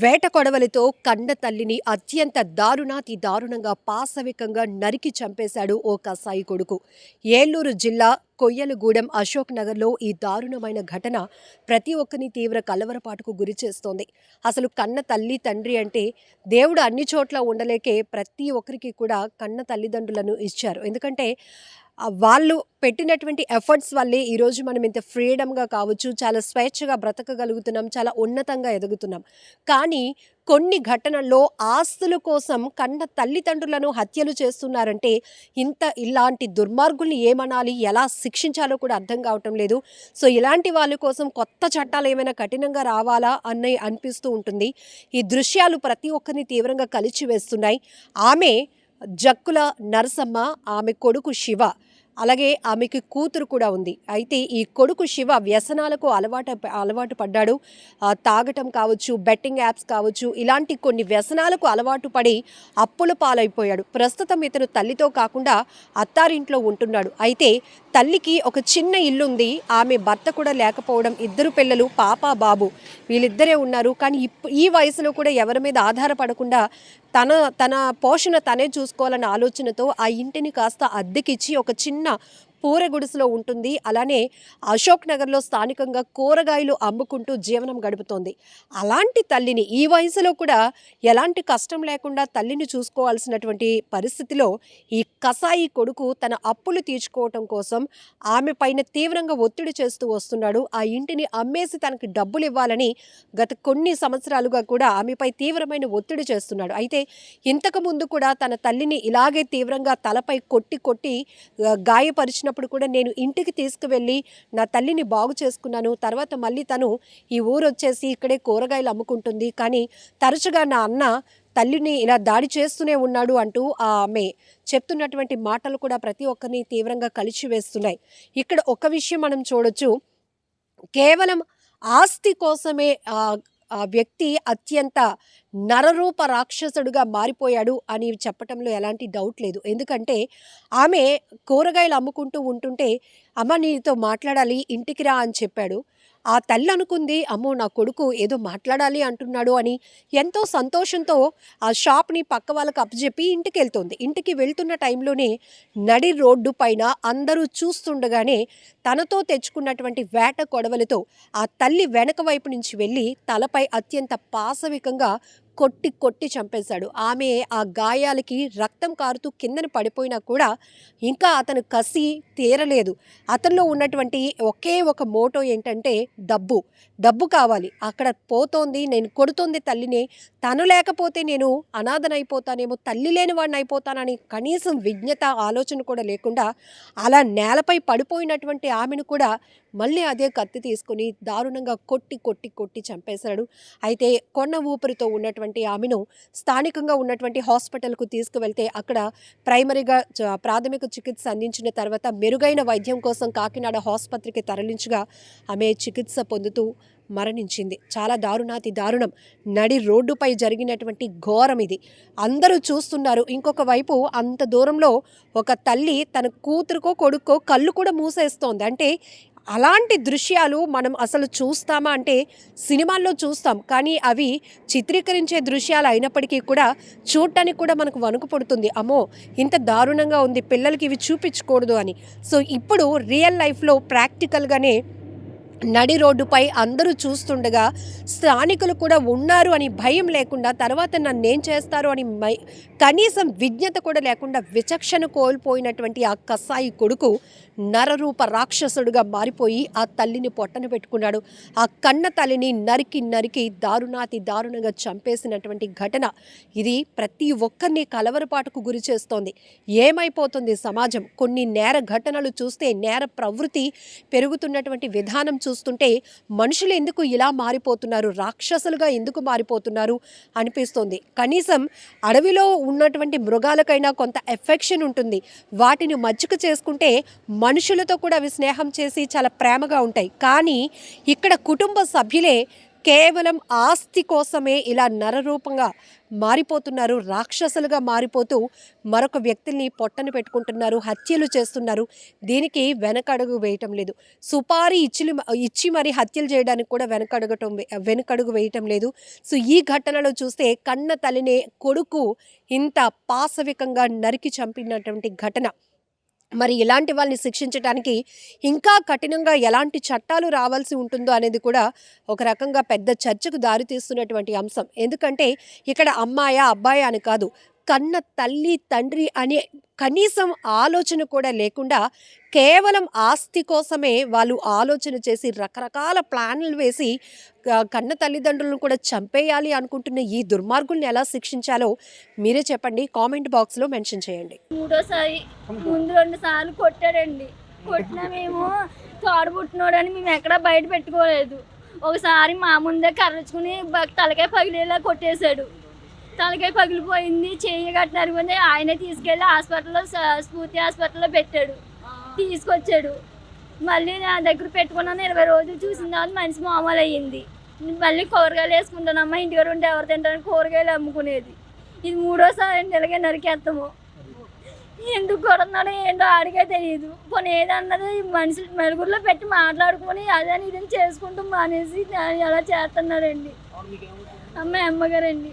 వేట కొడవలితో కన్న తల్లిని అత్యంత దారుణాతి దారుణంగా పాశవికంగా నరికి చంపేశాడు ఓ కసాయి కొడుకు. ఏలూరు జిల్లా కొయ్యలగూడెం అశోక్ నగర్లో ఈ దారుణమైన ఘటన ప్రతి ఒక్కరిని తీవ్ర కలవరపాటుకు గురి చేస్తోంది. అసలు కన్న తల్లి తండ్రి అంటే దేవుడు అన్ని చోట్ల ఉండలేకే ప్రతి ఒక్కరికి కూడా కన్న తల్లిదండ్రులను ఇచ్చారు. ఎందుకంటే వాళ్ళు పెట్టినటువంటి ఎఫర్ట్స్ వల్లే ఈరోజు మనం ఇంత ఫ్రీడమ్గా కావచ్చు చాలా స్వేచ్ఛగా బ్రతకగలుగుతున్నాం చాలా ఉన్నతంగా ఎదుగుతున్నాం. కానీ కొన్ని ఘటనల్లో ఆస్తుల కోసం కన్న తల్లిదండ్రులను హత్యలు చేస్తున్నారంటే ఇంత ఇలాంటి దుర్మార్గుల్ని ఏమనాలి ఎలా శిక్షించాలో కూడా అర్థం కావటం లేదు. సో ఇలాంటి వాళ్ళ కోసం కొత్త చట్టాలు ఏమైనా కఠినంగా రావాలా అన్నవి అనిపిస్తూ ఉంటుంది. ఈ దృశ్యాలు ప్రతి ఒక్కరిని తీవ్రంగా కలిచివేస్తున్నాయి. ఆమె జక్కుల నరసమ్మ ఆమె కొడుకు శివ. అలాగే ఆమెకి కూతురు కూడా ఉంది. అయితే ఈ కొడుకు శివ వ్యసనాలకు అలవాటు అలవాటు పడ్డాడు. తాగటం కావచ్చు బెట్టింగ్ యాప్స్ కావచ్చు ఇలాంటి కొన్ని వ్యసనాలకు అలవాటు పడి అప్పుల పాలైపోయాడు. ప్రస్తుతం ఇతను తల్లితో కాకుండా అత్తారింట్లో ఉంటున్నాడు. అయితే తల్లికి ఒక చిన్న ఇల్లుంది. ఆమె భర్త కూడా లేకపోవడం ఇద్దరు పిల్లలు పాప బాబు వీళ్ళిద్దరే ఉన్నారు. కానీ ఇప్ ఈ వయసులో కూడా ఎవరి మీద ఆధారపడకుండా తన తన పోషణ తనే చూసుకోవాలన్న ఆలోచనతో ఆ ఇంటిని కాస్త అద్దెకిచ్చి ఒక చిన్న పూర గుడిసెలో ఉంటుంది. అలానే అశోక్ నగర్లో స్థానికంగా కూరగాయలు అమ్ముకుంటూ జీవనం గడుపుతోంది. అలాంటి తల్లిని ఈ వయసులో కూడా ఎలాంటి కష్టం లేకుండా తల్లిని చూసుకోవాల్సినటువంటి పరిస్థితిలో ఈ కసాయి కొడుకు తన అప్పులు తీర్చుకోవటం కోసం ఆమె పైన తీవ్రంగా ఒత్తిడి చేస్తూ వస్తున్నాడు. ఆ ఇంటిని అమ్మేసి తనకి డబ్బులు ఇవ్వాలని గత కొన్ని సంవత్సరాలుగా కూడా ఆమెపై తీవ్రమైన ఒత్తిడి చేస్తున్నాడు. అయితే ఇంతకు ముందు కూడా తన తల్లిని ఇలాగే తీవ్రంగా తలపై కొట్టి కొట్టి గాయపరిచిన గాయపరిచినప్పుడు కూడా నేను ఇంటికి తీసుకువెళ్ళి నా తల్లిని బాగు చేసుకున్నాను. తర్వాత మళ్ళీ తను ఈ ఊరు వచ్చేసి ఇక్కడే కూరగాయలు అమ్ముకుంటుంది. కానీ తరచుగా నా అన్న తల్లిని ఇలా దాడి చేస్తూనే ఉన్నాడు అంటూ ఆమె చెప్తున్నటువంటి మాటలు కూడా ప్రతి ఒక్కరిని తీవ్రంగా కలిచివేస్తున్నాయి ఇక్కడ ఒక విషయం మనం చూడొచ్చు. కేవలం ఆస్తి కోసమే ఆ వ్యక్తి అత్యంత నరరూప రాక్షసుడుగా మారిపోయాడు అని చెప్పటంలో ఎలాంటి డౌట్ లేదు. ఎందుకంటే ఆమె కూరగాయలు అమ్ముకుంటూ ఉంటుంటే అమ్మ నీతో మాట్లాడాలి ఇంటికి రా అని చెప్పాడు. ఆ తల్లి అనుకుంది అమ్మో నా కొడుకు ఏదో మాట్లాడాలి అంటున్నాడు అని ఎంతో సంతోషంతో ఆ షాప్ని పక్క వాళ్ళకి అప్పచెప్పి ఇంటికి వెళ్తుంది ఇంటికి వెళ్తున్న టైంలోనే నడి రోడ్డు పైన అందరూ చూస్తుండగానే తనతో తెచ్చుకున్నటువంటి వేట కొడవలతో ఆ తల్లి వెనక వైపు నుంచి వెళ్ళి తలపై అత్యంత పాశవికంగా కొట్టి కొట్టి చంపేశాడు. ఆమె ఆ గాయాలకి రక్తం కారుతూ కిందన పడిపోయినా కూడా ఇంకా అతను కసి తీరలేదు. అతనిలో ఉన్నటువంటి ఒకే ఒక మోటో ఏంటంటే డబ్బు. డబ్బు కావాలి. అక్కడ పోతోంది నేను కొడుతోంది తల్లిని. తను లేకపోతే నేను అనాథనైపోతానేమో తల్లి లేని వాడిని అయిపోతానని కనీసం విజ్ఞత ఆలోచన కూడా లేకుండా అలా నేలపై పడిపోయినటువంటి ఆమెను కూడా మళ్ళీ అదే కత్తి తీసుకుని దారుణంగా కొట్టి కొట్టి కొట్టి చంపేశాడు. అయితే కొన్న ఊపిరితో ఉన్నటువంటి ఆమెను స్థానికంగా ఉన్నటువంటి హాస్పిటల్కు తీసుకువెళ్తే అక్కడ ప్రైమరీగా ప్రాథమిక చికిత్స అందించిన తర్వాత మెరుగైన వైద్యం కోసం కాకినాడ ఆసుపత్రికి తరలించగా ఆమె చికిత్స పొందుతూ మరణించింది. చాలా దారుణాతి దారుణం. నడి రోడ్డుపై జరిగినటువంటి ఘోరం ఇది. అందరూ చూస్తున్నారు. ఇంకొక వైపు అంత దూరంలో ఒక తల్లి తన కూతురుకో కొడుకో కళ్ళు కూడా మూసేస్తోంది. అంటే అలాంటి దృశ్యాలు మనం అసలు చూస్తామా అంటే సినిమాల్లో చూస్తాం. కానీ అవి చిత్రీకరించే దృశ్యాలు అయినప్పటికీ కూడా చూడటానికి కూడా మనకు వణుకు పడుతుంది. అమ్మో ఇంత దారుణంగా ఉంది. పిల్లలకి ఇవి చూపించకూడదు అని. సో ఇప్పుడు రియల్ లైఫ్లో ప్రాక్టికల్గానే నడి రోడ్డుపై అందరూ చూస్తుండగా స్థానికులు కూడా ఉన్నారు అని భయం లేకుండా తర్వాత నన్ను ఏం చేస్తారు అని మై కనీసం విజ్ఞత కూడా లేకుండా విచక్షణ కోల్పోయినటువంటి ఆ కసాయి కొడుకు నరరూప రాక్షసుడుగా మారిపోయి ఆ తల్లిని పొట్టన పెట్టుకున్నాడు. ఆ కన్న తల్లిని నరికి నరికి దారుణాతి దారుణంగా చంపేసినటువంటి ఘటన ఇది ప్రతి ఒక్కరిని కలవరపాటుకు గురి చేస్తోంది. ఏమైపోతుంది సమాజం? కొన్ని నేర ఘటనలు చూస్తే నేర ప్రవృత్తి పెరుగుతున్నటువంటి విధానం చూస్తుంటే మనుషులు ఎందుకు ఇలా మారిపోతున్నారు? రాక్షసులుగా ఎందుకు మారిపోతున్నారు? అనిపిస్తోంది. కనీసం అడవిలో ఉన్నటువంటి మృగాలకైనా కొంత ఎఫెక్షన్ ఉంటుంది. వాటిని మచ్చుక చేసుకుంటే మనుషులతో కూడా అవి స్నేహం చేసి చాలా ప్రేమగా ఉంటాయి. కానీ ఇక్కడ కుటుంబ సభ్యులే కేవలం ఆస్తి కోసమే ఇలా నరరూపంగా మారిపోతున్నారు రాక్షసులుగా మారిపోతూ మరొక వ్యక్తుల్ని పొట్టను పెట్టుకుంటున్నారు హత్యలు చేస్తున్నారు. దీనికి వెనకడుగు వేయటం లేదు. సుపారీ ఇచ్చి ఇచ్చి మరి హత్యలు చేయడానికి కూడా వెనకడగటం వెనకడుగు వేయటం లేదు. సో ఈ ఘటనలో చూస్తే కన్న తల్లినే కొడుకు ఇంత పాశవికంగా నరికి చంపినటువంటి ఘటన. మరి ఇలాంటి వాళ్ళని శిక్షించడానికి ఇంకా కఠినంగా ఎలాంటి చట్టాలు రావాల్సి ఉంటుందో అనేది కూడా ఒక రకంగా పెద్ద చర్చకు దారితీస్తున్నటువంటి అంశం. ఎందుకంటే ఇక్కడ అమ్మాయా అబ్బాయా అని కాదు కన్న తల్లి తండ్రి అనే కనీసం ఆలోచన కూడా లేకుండా కేవలం ఆస్తి కోసమే వాళ్ళు ఆలోచన చేసి రకరకాల ప్లాన్లు వేసి కన్న తల్లిదండ్రులను కూడా చంపేయాలి అనుకుంటున్న ఈ దుర్మార్గుల్ని ఎలా శిక్షించాలో మీరే చెప్పండి. కామెంట్ బాక్స్లో మెన్షన్ చేయండి. మూడోసారి ముందు రెండు సార్లు కొట్టాడండి. కొట్టినా మేము తోడబుట్టినోడని మేము ఎక్కడా బయట పెట్టుకోలేదు. ఒకసారి మా ముందే కర్రచుకుని తలకాయ పగిలేలా కొట్టేశాడు. తలకాయ పగిలిపోయింది చెయ్యి కట్టినరిపోయింది ఆయనే తీసుకెళ్ళి హాస్పిటల్లో స్ఫూర్తి హాస్పిటల్లో పెట్టాడు. తీసుకొచ్చాడు. మళ్ళీ నా దగ్గర పెట్టుకున్నాను ఇరవై రోజులు చూసిన తర్వాత మనిషి మామూలు అయ్యింది మళ్ళీ కూరగాయలు వేసుకుంటానమ్మా దగ్గర ఉంటే ఎవరు తింటారని కూరగాయలు అమ్ముకునేది. ఇది మూడోసారి అండి ఇలాగే నరికేస్తాము ఎందుకు కొడుతున్నాడో ఏంటో ఆడికే తెలియదు పోనీ ఏదన్నది మనుషులు నలుగురిలో పెట్టి మాట్లాడుకొని అదని ఇదని చేసుకుంటూ మానేసి దాన్ని అలా చేస్తున్నాడండి అమ్మాయి అమ్మగారండి.